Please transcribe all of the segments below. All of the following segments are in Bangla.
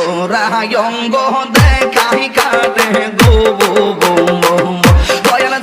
ওরাই অঙ্গ দেখাই কাটে গো গো গো। Dayal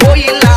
Voy en la